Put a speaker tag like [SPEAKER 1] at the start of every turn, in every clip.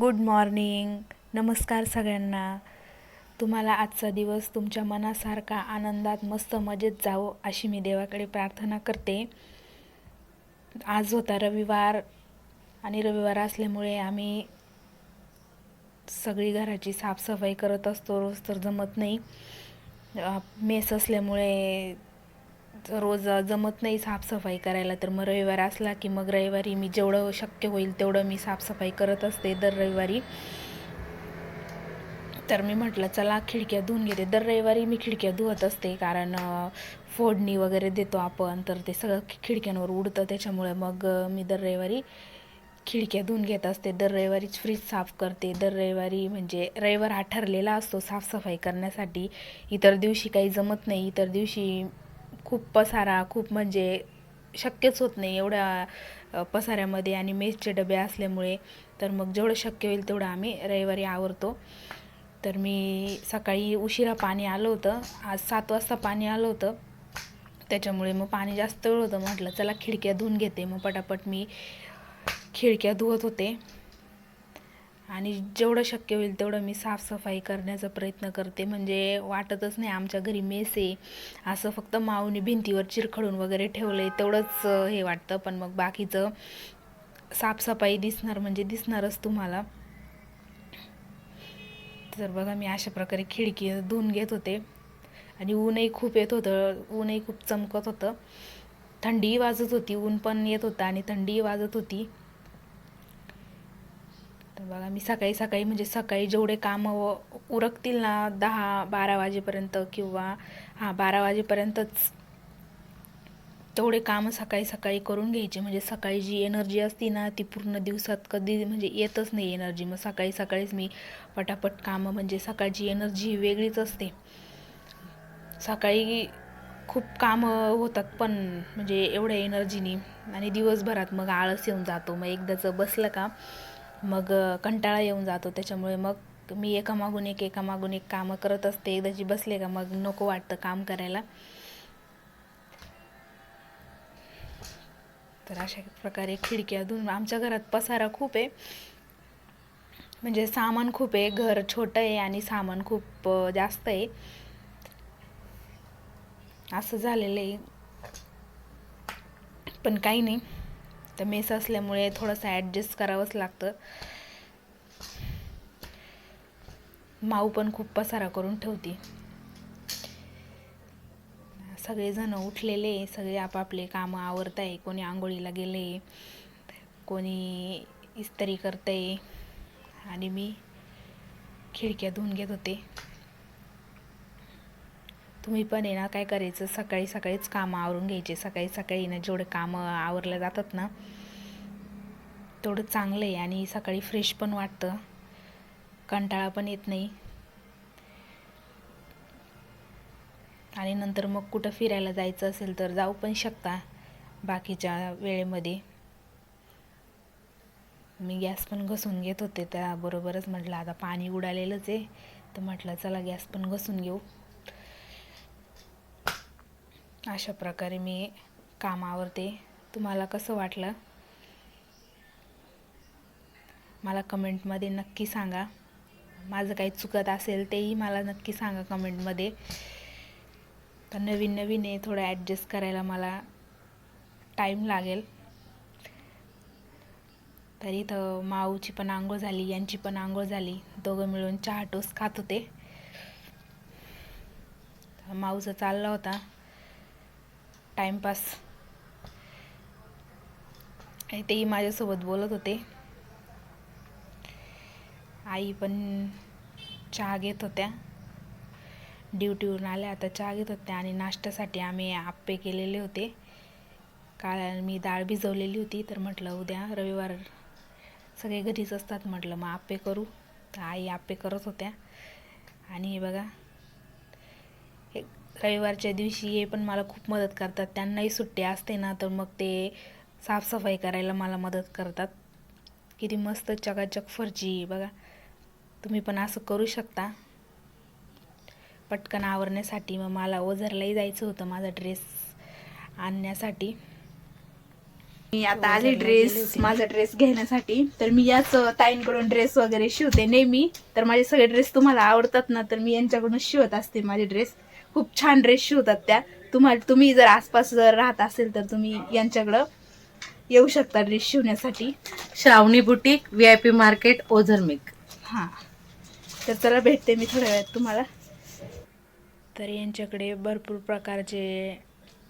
[SPEAKER 1] Good morning नमस्कार सगळ्यांना. तुम्हाला आजचा दिवस तुमच्या मनासारखा आनंदात मस्त मजेत जावो अशी मी देवाकडे प्रार्थना करते. आज होता रविवार आणि रविवार असल्यामुळे आम्ही सगळी घराची साफसफाई करत असतो. रोज तर जमत नाही. मेस असल्यामुळे रोज जमत नाही साफसफाई करायला तर मग रविवार असला की मग रविवारी मी जेवढं शक्य होईल तेवढं मी साफसफाई करत असते दर रविवारी. तर मी म्हटलं चला खिडक्या धुवून घेते. दर रविवारी मी खिडक्या धुवत असते कारण फोडणी वगैरे देतो आपण तर ते सगळं खिडक्यांवर उडतं त्याच्यामुळे मग मी दर रविवारी खिडक्या धुवून घेत असते. दर रविवारीच फ्रीज साफ करते. दर रविवारी म्हणजे रविवार हा ठरलेला असतो साफसफाई करण्यासाठी. इतर दिवशी काही जमत नाही. इतर दिवशी खूप पसारा खूप म्हणजे शक्यच होत नाही एवढ्या पसाऱ्यामध्ये आणि मेसचे डबे असल्यामुळे. तर मग जेवढं शक्य होईल तेवढं आम्ही रविवारी आवरतो. तर मी सकाळी उशिरा पाणी आलं होतं. आज सात वाजता पाणी आलं होतं. त्याच्यामुळे मग पाणी जास्त वेळ होतं. म्हटलं चला खिडक्या धुवून घेते. मग पटापट मी खिडक्या धुवत होते. आणि जेवढं शक्य होईल तेवढं मी साफसफाई करण्याचा प्रयत्न करते. म्हणजे वाटतच नाही आमच्या घरी मेस आहे. असं फक्त माऊनी भिंतीवर चिरखडून वगैरे ठेवलं आहे तेवढंच हे वाटतं. पण मग बाकीचं साफसफाई दिसणार म्हणजे दिसणारच तुम्हाला. तर बघा मी अशा प्रकारे खिडकी धुवून घेत होते. आणि ऊनही खूप येत होतं. ऊनही खूप चमकत होतं. थंडीही वाजत होती. ऊन पण येत होतं आणि थंडीही वाजत होती. तर बघा मी सकाळी सकाळी म्हणजे सकाळी जेवढे कामं उरकतील ना दहा बारा वाजेपर्यंत किंवा हां बारा वाजेपर्यंतच तेवढे कामं सकाळी सकाळी करून घ्यायचे. म्हणजे सकाळी जी एनर्जी असती ना ती पूर्ण दिवसात कधी म्हणजे येतच नाही एनर्जी मग सकाळी सकाळीच मी पटापट कामं म्हणजे सकाळची एनर्जी वेगळीच असते. सकाळी खूप कामं होतात पण म्हणजे एवढ्या एनर्जीनी आणि दिवसभरात मग आळस येऊन जातो. मग एकदाचं बसलं का मग कंटाळा येऊन जातो. त्याच्यामुळे मग मी एकामागून एक एकामागून एक कामं करत असते. एकदाची बसले का मग नको वाटतं काम करायला. तर अशा प्रकारे खिडक्या धुवून आमच्या घरात पसारा खूप आहे. म्हणजे सामान खूप आहे. घर छोटं आहे आणि सामान खूप जास्त आहे. असं झालेलं आहे. पण काही नाही. तर मेस असल्यामुळे थोडंसं ॲडजस्ट करावंच लागतं. माऊ पण खूप पसारा करून ठेवते. सगळेजण उठलेले सगळे आपापले कामं आवरत आहे कोणी आंघोळीला गेले कोणी इस्त्री करते आणि मी खिडक्या धुवून घेत होते. तुम्ही पण आहे ना काय करायचं? सकाळी सकाळीच कामं आवरून घ्यायचे. सकाळी सकाळी ना जेवढे कामं आवरल्या जातात ना तेवढं चांगलं आहे. आणि सकाळी फ्रेश पण वाटतं. कंटाळा पण येत नाही. आणि नंतर मग कुठं फिरायला जायचं असेल तर जाऊ पण शकता बाकीच्या वेळेमध्ये. मी गॅस पण घसून घेत होते त्याबरोबरच म्हटलं आता पाणी उडालेलंच आहे. तर म्हटलं चला गॅस पण घसून घेऊ. अशा प्रकारे मी काम आवरते तुम्हाला कसं वाटलं? मला कमेंटमध्ये नक्की सांगा. माझं काही चुकत असेल तेही मला नक्की सांगा कमेंटमध्ये. तर नवीन नवीन आहे थोडं ॲडजस्ट करायला मला टाईम लागेल. तर इथं माऊची पण आंघोळ झाली यांची पण आंघोळ झाली. दोघं मिळून चहा टोस खात होते. माऊचा चालला होता. टाईमपास आणि तेही माझ्यासोबत बोलत होते. आई पण चहा घेत होत्या. ड्युटीवरून आल्या आता चहा घेत होत्या आणि नाश्त्यासाठी आम्ही आप्पे केलेले होते. काल मी डाळ भिजवलेली होती तर म्हटलं उद्या रविवार सगळे घरीच असतात म्हटलं मग आप्पे करू. तर आई आप्पे करत होत्या. आणि हे बघा रविवारच्या दिवशी हे पण मला खूप मदत करतात. त्यांनाही सुट्टी असते ना तर मग ते साफसफाई करायला मला मदत करतात. किती मस्त चकाचक फरची बघा. तुम्ही पण असं करू शकता. पटकन आवरण्यासाठी मग मला ओझरलाही जायचं होतं माझा ड्रेस आणण्यासाठी.
[SPEAKER 2] मी आता आले ड्रेस. माझा ड्रेस घेण्यासाठी. तर मी याच ताईंकडून ड्रेस वगैरे शिवते नेहमी. तर माझे सगळे ड्रेस तुम्हाला आवडतात ना तर मी यांच्याकडून शिवत असते माझे ड्रेस खूप छान ड्रेस शिवतात त्या. तुम्हाला तुम्ही जर आसपास जर राहत असेल तर तुम्ही यांच्याकडं येऊ शकता dress शिवण्यासाठी.
[SPEAKER 3] Shravani boutique V I P market ओझरमेक
[SPEAKER 2] हां. तर चला भेटते मी थोड्या वेळात तुम्हाला.
[SPEAKER 1] तर यांच्याकडे भरपूर प्रकारचे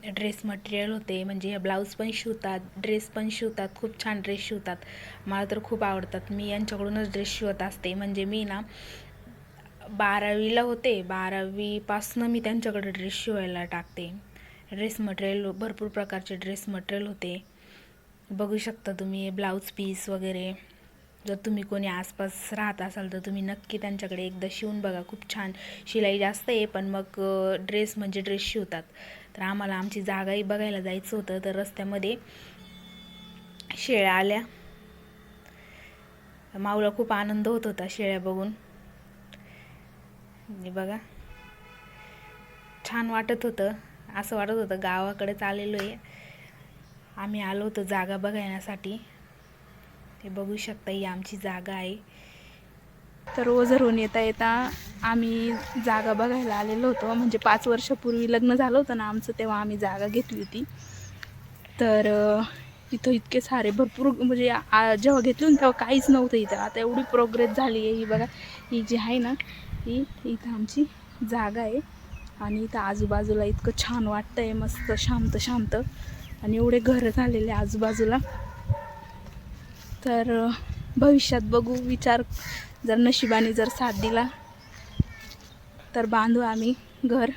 [SPEAKER 1] ड्रेस मटेरियल होते. म्हणजे हे ब्लाऊज पण शिवतात ड्रेस पण शिवतात खूप छान ड्रेस शिवतात. मला तर खूप आवडतात. मी यांच्याकडूनच ड्रेस शिवत असते. म्हणजे मी ना बारावीला होते. बारावीपासनं मी त्यांच्याकडे ड्रेस शिवायला टाकते. ड्रेस मटेरियल भरपूर प्रकारचे ड्रेस मटेरियल होते. बघू शकता तुम्ही ब्लाऊज पीस वगैरे. जर तुम्ही कोणी आसपास राहत असाल तर तुम्ही नक्की त्यांच्याकडे एकदा शिवून बघा. खूप छान शिलाई जास्त आहे पण मग ड्रेस म्हणजे ड्रेस शिवतात. तर आम्हाला आमची जागाही बघायला जायचं होतं तर रस्त्यामध्ये शेळ्या आल्या. माऊला खूप आनंद होत होता शेळ्या बघून. हे बघा. छान वाटत होतं. असं वाटत होतं गावाकडेच आलेलो आहे. आम्ही आलो होतो जागा बघण्यासाठी. ते बघू शकता ही आमची जागा आहे.
[SPEAKER 2] तर ओझरहून येता येता आम्ही जागा बघायला आलेलो होतो. म्हणजे पाच वर्षापूर्वी लग्न झालं होतं ना आमचं तेव्हा आम्ही जागा घेतली होती. तर इथं इतके सारे भरपूर म्हणजे आ- जेव्हा घेतली तेव्हा काहीच नव्हतं इथं. आता एवढी प्रोग्रेस झाली आहे. ही बघा ही जी आहे ना ही इथं आमची जागा आहे. आणि इथं आजूबाजूला इतकं छान वाटतं आहे मस्त शांत शांत. आणि एवढे घरं झालेले आजूबाजूला. तर भविष्यात बघू विचार जर नशिबाने जर साथ दिला तर बांधू आम्ही घर.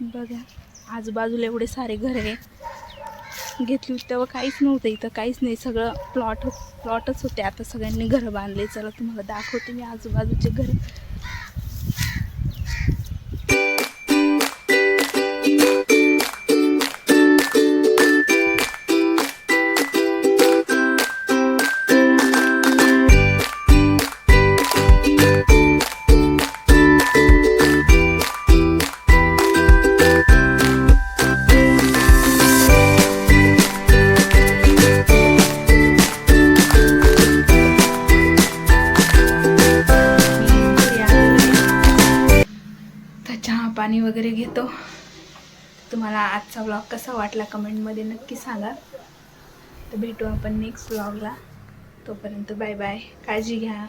[SPEAKER 2] बघा आजूबाजूला एवढे सारे घर आहे. घेतली होती तेव्हा काहीच नव्हतं इथं काहीच नाही. सगळं प्लॉट प्लॉटच होते. आता सगळ्यांनी घरं बांधले. चला तुम्हाला दाखवते मी आजूबाजूचे घर. पाणी वगैरे घेतो. तुम्हाला आजचा व्लॉग कसा वाटला कमेंटमध्ये नक्की सांगा. तर भेटू आपण नेक्स्ट व्लॉगला तोपर्यंत बाय बाय काळजी घ्या.